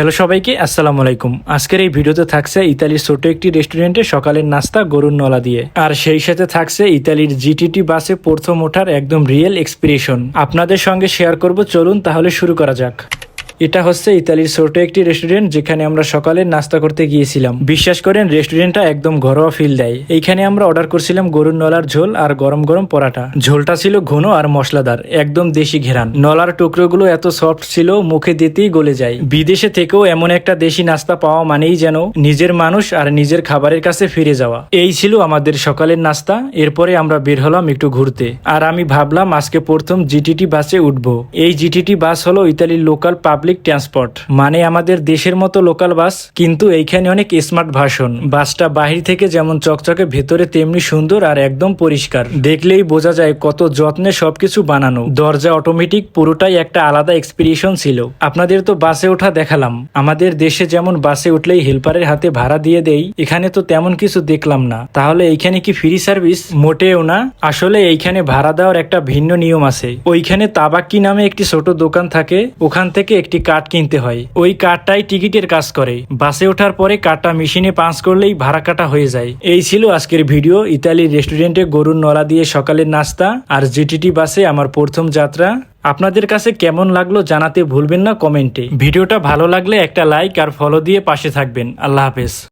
Hello সবাইকে, আসসালামু আলাইকুম। আজকের এই ভিডিওতে থাকছে ইতালির ছোট একটি রেস্টুরেন্টে সকালের নাস্তা, গরুর নলা দিয়ে। আর সেই সাথে থাকছে ইতালির জিটিটি বাসে প্রথম ওঠার একদম রিয়েল এক্সপিরিয়েশন। আপনাদের সঙ্গে শেয়ার করব, চলুন তাহলে শুরু করা যাক। এটা হচ্ছে ইতালির ছোট একটি রেস্টুরেন্ট যেখানে আমরা সকালে নাস্তা করতে গিয়েছিলাম। বিশ্বাস করেন রেস্টুরেন্টটা একদম ঘরোয়া ফিল দেয়। এইখানে আমরা অর্ডার করছিলাম গরুর নলার ঝোল আর গরম গরম পরাটা। ঝোলটা ছিল ঘন আর মশলাদার, একদম দেশি ঘেরান। নলার টুকরোগুলো এত সফট ছিল, মুখে দিতেই গলে যায়। বিদেশে থেকেও এমন একটা দেশি নাস্তা পাওয়া মানেই যেন নিজের মানুষ আর নিজের খাবারের কাছে ফিরে যাওয়া। এই ছিল আমাদের সকালের নাস্তা, এরপরে আমরা বের হলাম একটু ঘুরতে। আর আমি ভাবলাম আজকে প্রথম জিটিটি বাসে উঠবো। এই জিটিটি বাস হলো ইতালির লোকাল পাবলিক ট্রান্সপোর্ট মানে আমাদের দেশের মতো লোকাল বাস কিন্তু এইখানে অনেক স্মার্ট ভার্সন বাসটা বাহির থেকে যেমন চকচকে ভেতরে, তেমনি সুন্দর আর একদম পরিষ্কার। দেখলেই বোঝা যায় কত যত্নে সবকিছু বানানো। দরজা অটোমেটিক পুরোটাই একটা আলাদা এক্সপিরিয়েশন ছিল। আপনাদের তো বাসে ওঠা দেখালাম। আমাদের দেশে যেমন বাসে উঠলেই হেল্পারের হাতে ভাড়া দিয়ে দেই, এখানে তো তেমন কিছু দেখলাম না। তাহলে এইখানে কি ফ্রি সার্ভিস মোটেও না। আসলে এইখানে ভাড়া দেওয়ার একটা ভিন্ন নিয়ম আছে। ওইখানে তাবাক্কি নামে একটি ছোট দোকান থাকে, ওখান থেকে একটি কার্ড কিনতে হয়। ওই কার্ডটাই টিকিটের কাজ করে। বাসে ওঠার পরে কার্ডটা মেশিনে পাঁচ করলেই ভাড়া কাটা হয়ে যায়। এই ছিল আজকের ভিডিও। ইতালির রেস্টুরেন্টে গরুর নলা দিয়ে সকালের নাস্তা আর জিটিটি বাসে আমার প্রথম যাত্রা। আপনাদের কাছে কেমন লাগল জানাতে ভুলবেন না কমেন্টে। ভিডিওটা ভালো লাগলে একটা লাইক আর ফলো দিয়ে পাশে থাকবেন। আল্লাহ হাফেজ।